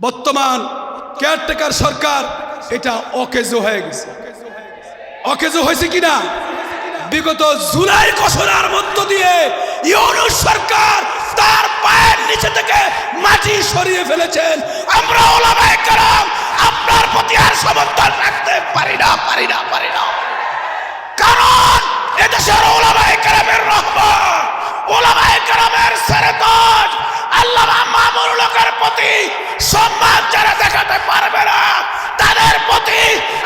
বর্তমান কেয়ারটেকার সরকার, এটা অকেজো হয়ে গেছে। অকেজো হয়েছে কিনা? বিগত জুলাই ঘোষণার মধ্য দিয়ে ইউনুস সরকার তার পায়ের নিচে থেকে মাটি সরিয়ে ফেলেছেন। আমরা ওলামায়ে কেরাম, আপনার প্রতি আর সমর্থন রাখতে পারি না পারি না পারি না। কারণ এদেশের ওলামায়ে কেরামের রহমান ওলামায়ে কেরামের সেরেতাজ আল্লামা মামুনুল হকের প্রতি সম্মান যারা দেখাতে পারবে না, তাদের প্রতি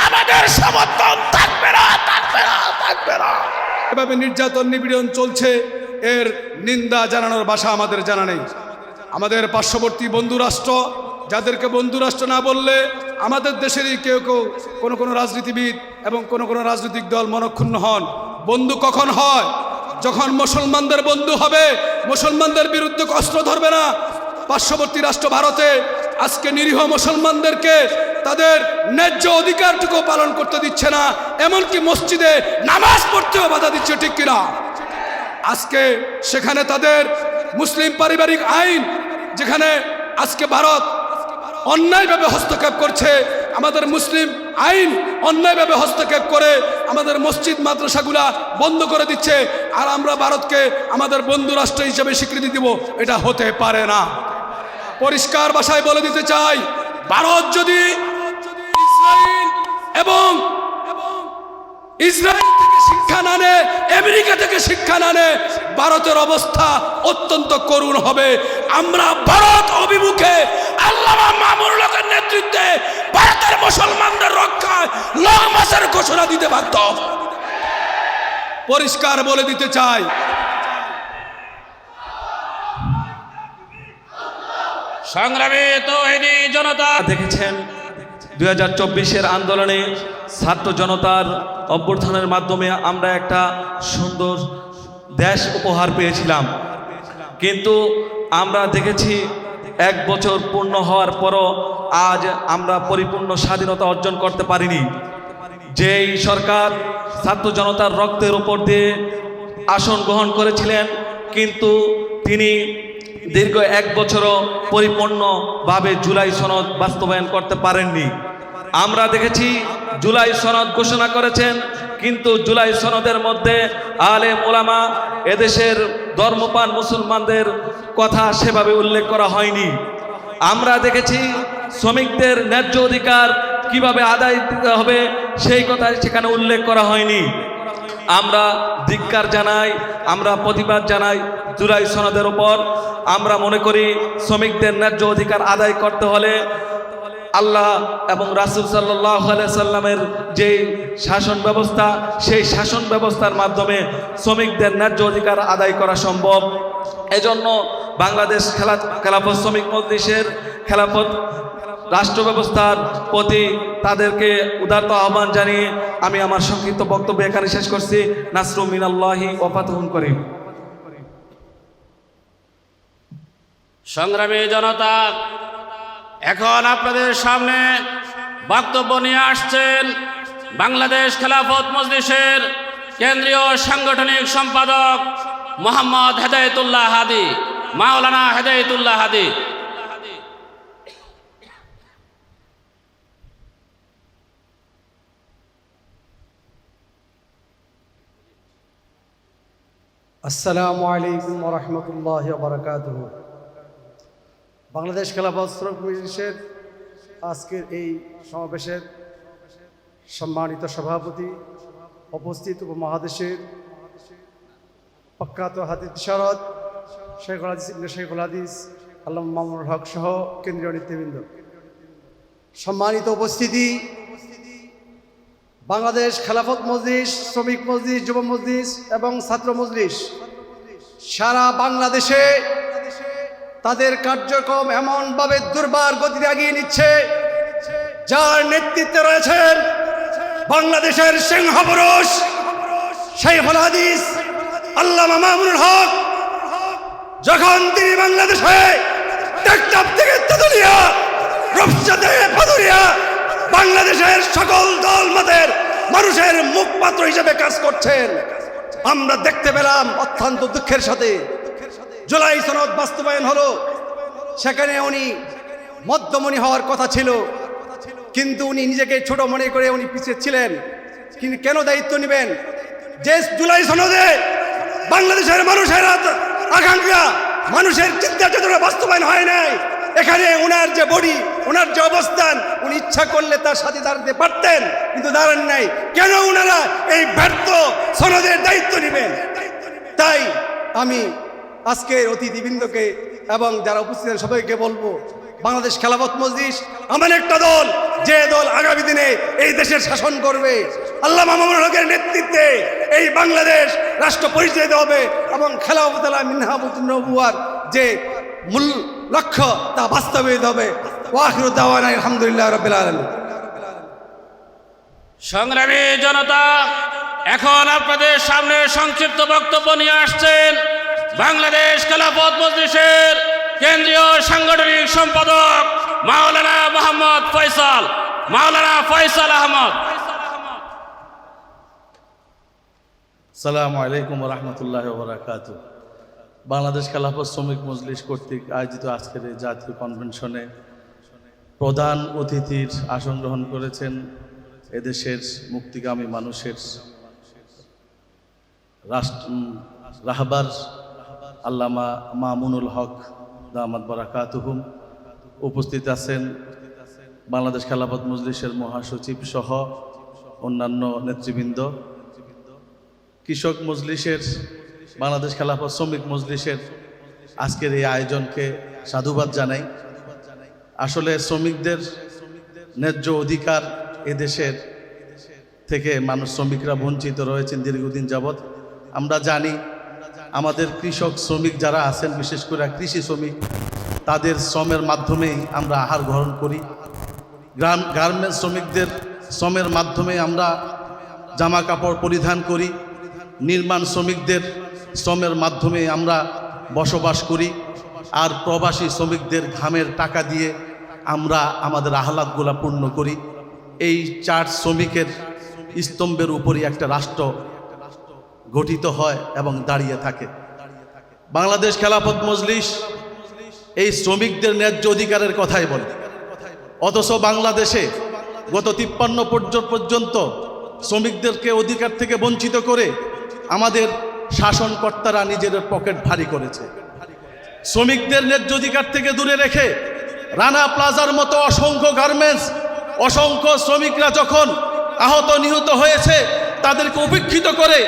আমাদের সমর্থন থাকবে না থাকবে না থাকবে না। এভাবে নির্যাতন, নিপীড়ন চলছে, এর নিন্দা জানানোর ভাষা আমাদের জানা নেই। আমাদের পার্শ্ববর্তী বন্ধুরাষ্ট্র যাদেরকে বন্ধুরাষ্ট্র না বললে আমাদের দেশেরই কেউ কেউ কোনো কোনো রাজনীতিবিদ এবং কোনো কোনো রাজনৈতিক দল মনক্ষুণ্ণ হন। বন্ধু কখন হয়? যখন মুসলমানদের বন্ধু হবে, মুসলমানদের বিরুদ্ধে অস্ত্র ধরবে না। পার্শ্ববর্তী রাষ্ট্র ভারতে আজকে নিরীহ মুসলমানদেরকে তাদের ন্যায্য অধিকারটুকু পালন করতে দিচ্ছে না, এমনকি মসজিদে নামাজ পড়তেও বাধা দিচ্ছে, ঠিক কিনা? আজকে সেখানে তাদের মুসলিম পারিবারিক আইন, যেখানে আজকে ভারত অন্যায়ভাবে হস্তক্ষেপ করছে আমাদের মুসলিম আইন অন্যায়ভাবে হস্তক্ষেপ করে আমাদের মসজিদ, মাদ্রাসাগুলা বন্ধ করে দিচ্ছে আর আমরা ভারতকে আমাদের বন্ধু রাষ্ট্র হিসেবে স্বীকৃতি দিব। এটা হতে পারে না। পরিষ্কার ভাষায় বলে দিতে চাই, ভারত যদি এবং ইসরায়েল থেকে শিক্ষা না নেয়, আমেরিকা থেকে শিক্ষা না নেয় ভারতের অবস্থা অত্যন্ত করুণ হবে। আমরা ভারত অভিমুখে আল্লামা নেতৃত্বে ভারতের মুসলমানদের রক্ষায় লং মাসের ঘোষণা দিতে বাধ্য পরিষ্কার বলে দিতে চাই সংগ্রামী জনতা। দেখেছেন দুই হাজার চব্বিশের আন্দোলনে ছাত্র জনতার অভ্যর্থনের মাধ্যমে আমরা একটা সুন্দর দেশ উপহার পেয়েছিলাম। কিন্তু আমরা দেখেছি এক বছর পূর্ণ হওয়ার পরও আজ আমরা পরিপূর্ণ স্বাধীনতা অর্জন করতে পারিনি। যেই সরকার ছাত্র জনতার রক্তের উপর দিয়ে আসন গ্রহণ করেছিলেন, কিন্তু তিনি দীর্ঘ এক বছরও পরিপূর্ণভাবে জুলাই সনদ বাস্তবায়ন করতে পারেননি। আমরা দেখেছি জুলাই সনদ ঘোষণা করেছেন, কিন্তু জুলাই সনদের মধ্যে আলে মোলামা এদেশের ধর্মপান মুসলমানদের কথা সেভাবে উল্লেখ করা হয়নি। আমরা দেখেছি শ্রমিকদের ন্যায্য অধিকার কীভাবে আদায় দিতে হবে সেই কথা সেখানে উল্লেখ করা হয়নি। আমরা ধিক্কার জানাই, আমরা প্রতিবাদ জানাই জুলাই সনদের ওপর আমরা মনে করি শ্রমিকদের ন্যায্য অধিকার আদায় করতে হলে আল্লাহ এবং রাসুল সাল্লাহ সাল্লামের যে শাসন ব্যবস্থা, সেই শাসন ব্যবস্থার মাধ্যমে শ্রমিকদের ন্যায্য অধিকার আদায় করা সম্ভব। এজন্য বাংলাদেশ খেলা, খেলাফত শ্রমিক মজলিসের খেলাফত রাষ্ট্র ব্যবস্থার প্রতি তাদেরকে উদারত আহ্বান জানিয়ে আমি আমার সংক্ষিপ্ত বক্তব্য এখানে শেষ করছি। নাসরু মিনাল্লাহি ওফাতহুন করিম। সংগ্রামী জনতা এখন আপনাদের সামনে বক্তব্য নিয়ে আসছেন বাংলাদেশ খেলাফত মজলিসের কেন্দ্রীয় সাংগঠনিক সম্পাদক মোহাম্মদ হেদায়তুল্লাহ হাদি, মাওলানা হেদায়তুল্লাহ হাদি। আসসালামু আলাইকুম রহমতুল্লাহ বারকাত বাংলাদেশ খেলাফত শ্রমিক মজলিসের আজকের এই সমাবেশের সম্মানিত সভাপতি উপস্থিত উপমহাদেশের প্রখ্যাত হাদিস শরৎ শেখুল হাদিস ইবনে শেখুল হাদিস আল্লাহ মামুনুল হক সহ কেন্দ্রীয় নেতৃবৃন্দ। সম্মানিত উপস্থিতি, বাংলাদেশ খেলাফত মজলিস, শ্রমিক মজলিস, যুব মজলিস এবং ছাত্র মজলিস সারা বাংলাদেশে তাদের কার্যক্রম এমনভাবে দুর্বার গতিতে এগিয়ে নিচ্ছে। যার নেতৃত্বে রয়েছেন বাংলাদেশের সিংহপুরুষ শেখুল হাদিস আল্লামা মামুনুল হক। যখন তিনি বাংলাদেশে বাংলাদেশের সকল দল মতের মানুষের মুখপাত্র হিসেবে কাজ করছেন। আমরা দেখতে পেলাম অত্যন্ত দুঃখের সাথে জুলাই সনদ বাস্তবায়ন হলো। সেখানে উনি মধ্যমণি হওয়ার কথা ছিল। কিন্তু উনি নিজেকে ছোট মনে করে উনি পিছিয়ে ছিলেন। কিন্তু কেন দায়িত্ব নেবেন? যে জুলাই সনদে বাংলাদেশের মানুষের আকাঙ্ক্ষা, মানুষের চিন্তা চেতনা বাস্তবায়ন হয় নাই। এখানে ওনার যে বডি ওনার যে অবস্থান, উনি ইচ্ছা করলে তার সাথে দাঁড়াতে পারতেন, কিন্তু দাঁড়ান নাই। কেন ওনারা এই ব্যর্থ সনদের দায়িত্ব নেবেন? তাই আমি আজকের অতিথিবৃন্দকে এবং যারা উপস্থিত সবাইকে বলব, বাংলাদেশ খেলাফত মজলিস এমন একটা দল যে দল আগামী দিনে এই দেশের শাসন করবে। আল্লাহ মামুন হকের নেতৃত্বে এই বাংলাদেশ রাষ্ট্র পরিচালিত হবে এবং খেলাফত মিনহাবুদ্দিন যে মূল লক্ষ্য তা বাস্তবায়িত হবে। ওয়াখির দাওয়ান আলহামদুলিল্লাহ রবিল আলমী সংগ্রামী জনতা, এখন আপনাদের সামনে সংক্ষিপ্ত বক্তব্য নিয়ে আসছেন বাংলাদেশ খেলাফত মজলিসের কেন্দ্রীয় সাংগঠনিক সম্পাদক মাওলানা মোহাম্মদ ফয়সাল, মাওলানা ফয়সাল আহমদ। সালামু আলাইকুম রহমতুল্লাহ বরাকাত বাংলাদেশ খেলাফত শ্রমিক মজলিস কর্তৃক আয়োজিত আজকের এই জাতীয় কনভেনশনে প্রধান অতিথির আসন গ্রহণ করেছেন এদেশের মুক্তিগামী মানুষের রাষ্ট্র রাহবার আল্লামা মামুনুল হক দামাদ বারাকাতুহুম। উপস্থিত আছেন বাংলাদেশ খেলাফত মজলিসের মহাসচিব সহ অন্যান্য নেতৃবৃন্দ। কৃষক মজলিসের, বাংলাদেশ খেলাফত শ্রমিক মজলিসের আজকের এই আয়োজনকে সাধুবাদ জানাই। আসলে শ্রমিকদের ন্যায্য অধিকার এদেশের থেকে মানুষ শ্রমিকরা বঞ্চিত রয়েছেন দীর্ঘদিন যাবৎ। আমরা জানি আমাদের কৃষক, শ্রমিক যারা আছেন, বিশেষ করে কৃষি শ্রমিক, তাদের শ্রমের মাধ্যমেই আমরা আহার গ্রহণ করি। গ্রাম গার্মেন্টস শ্রমিকদের শ্রমের মাধ্যমে আমরা জামা কাপড় পরিধান করি। নির্মাণ শ্রমিকদের শ্রমের মাধ্যমে আমরা বসবাস করি। আর প্রবাসী শ্রমিকদের ঘামের টাকা দিয়ে আমরা আমাদের আহ্লাদগুলা পূর্ণ করি। এই চার শ্রমিকের স্তম্ভের উপরই একটা রাষ্ট্র গঠিত হয় এবং দাঁড়িয়ে থাকে। বাংলাদেশ খেলাফত মজলিস এই শ্রমিকদের ন্যায্য অধিকারের কথাই বলে। অথচ বাংলাদেশে গত তিপ্পান্ন পর্যন্ত শ্রমিকদেরকে অধিকার থেকে বঞ্চিত করে আমাদের শাসনকর্তারা নিজেদের পকেট ভারী করেছে। শ্রমিকদের ন্যায্য অধিকার থেকে দূরে রেখে রানা প্লাজার মতো অসংখ্য গার্মেন্টস, অসংখ্য শ্রমিকরা যখন আহত নিহত হয়েছে, তাদেরকে উপেক্ষিত করে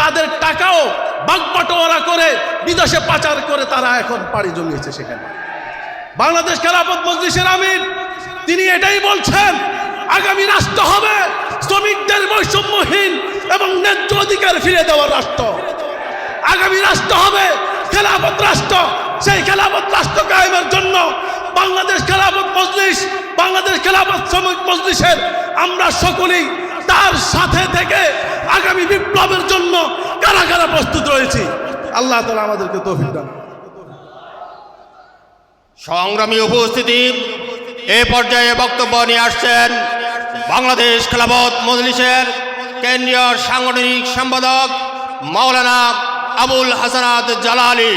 তাদের টাকাও বাগবাটোয়ারা করে বিদেশে পাচার করে তারা এখন পাড়ি জমিয়েছে সেখানে। বাংলাদেশ খেলাফত মজলিসের আমির, তিনি এটাই বলছেন, আগামী রাষ্ট্র হবে শ্রমিকদের বৈষম্যহীন এবং ন্যায্য অধিকার ফিরে দেওয়ার রাষ্ট্র। আগামী রাষ্ট্র হবে খেলাফত রাষ্ট্র। সেই খেলাফত রাষ্ট্র কায়েমের জন্য বাংলাদেশ খেলাফত মজলিস, বাংলাদেশ খেলাফত শ্রমিক মজলিসের আমরা সকলেই তার সাথে থেকে আগামী বিপ্লবের জন্য কারা কারা প্রস্তুত রয়েছি। আল্লাহ তালা আমাদেরকে তৌফিক দান সংগ্রামী উপস্থিতি এ পর্যায়ে বক্তব্য নিয়ে আসছেন বাংলাদেশ খেলাফত মজলিসের কেন্দ্রীয় সাংগঠনিক সম্পাদক মাওলানা আবুল হাসানাত জালালি।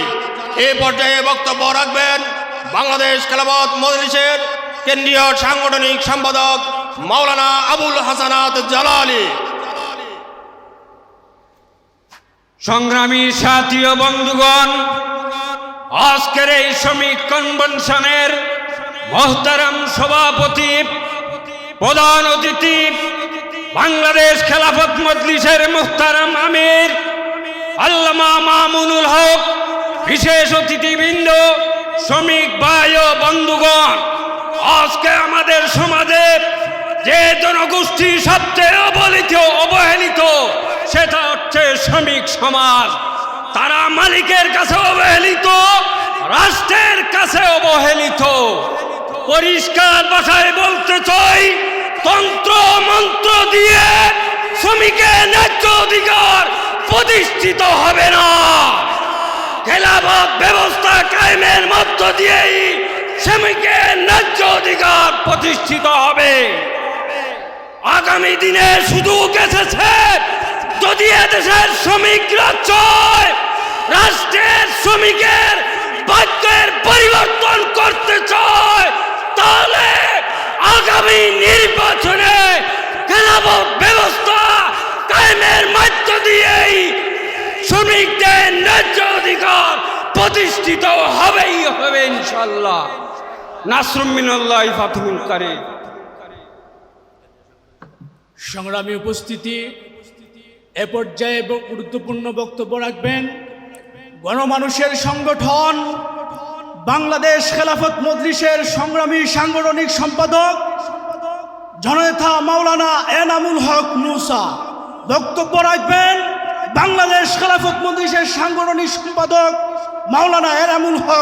এ পর্যায়ে বক্তব্য রাখবেন বাংলাদেশ খেলাফত মজলিসের কেন্দ্রীয় সাংগঠনিক সম্পাদক মাওলানা আবুল হাসানাত জালালি। সংগ্রামী সাথী ও বন্ধুগণ, আজকের এই শ্রমিক কনভেনশনের মহতারাম সভাপতি, প্রধান অতিথি, বাংলাদেশ খেলাফত মজলিসের মুহতারাম আমির, আল্লামা মামুনুল হক, বিশেষ অতিথিবৃন্দ, শ্রমিক ভাই ও বন্ধুগণ, আজকে আমাদের সমাজে যে জনগোষ্ঠী সবচেয়ে অবহেলিত অবহেলিত, সেটা শ্রমিক সমাজ, তারা মালিকের কাছে অবহেলিত, রাষ্ট্রের কাছে অবহেলিত। পরিষ্কার ভাষায় বলতে চাই, তন্ত্র মন্ত্র দিয়ে শ্রমিকের ন্যায্য অধিকার প্রতিষ্ঠিত হবে না। খেলাফত ব্যবস্থা কায়েমের মধ্য দিয়েই শ্রমিকের ন্যায্য অধিকার প্রতিষ্ঠিত হবে। আগামী দিনে শুধু এসেছে যদি এদেশের শ্রমিকরা চায়, রাষ্ট্রের শ্রমিকের বাক্যের পরিবর্তন করতে চায়, তাহলে আগামী নির্বাচনে খেলাব ব্যবস্থা কায়েমের মধ্য দিয়েই শ্রমিকদের ন্যায্য অধিকার প্রতিষ্ঠিত হবেই হবে ইনশাল্লাহ নাসরুমিনাল্লাহ ফাতুল কারে সংগ্রামী উপস্থিতি এ পর্যায়ে গুরুত্বপূর্ণ বক্তব্য রাখবেন, গণমানুষের সংগঠন, বাংলাদেশ খেলাফত মজলিসের সংগ্রামী সাংগঠনিক সম্পাদক, জননেতা মাওলানা এনামুল হক মুসা। বক্তব্য রাখবেন, বাংলাদেশ খেলাফত মজলিসের সাংগঠনিক সম্পাদক মাওলানা এনামুল হক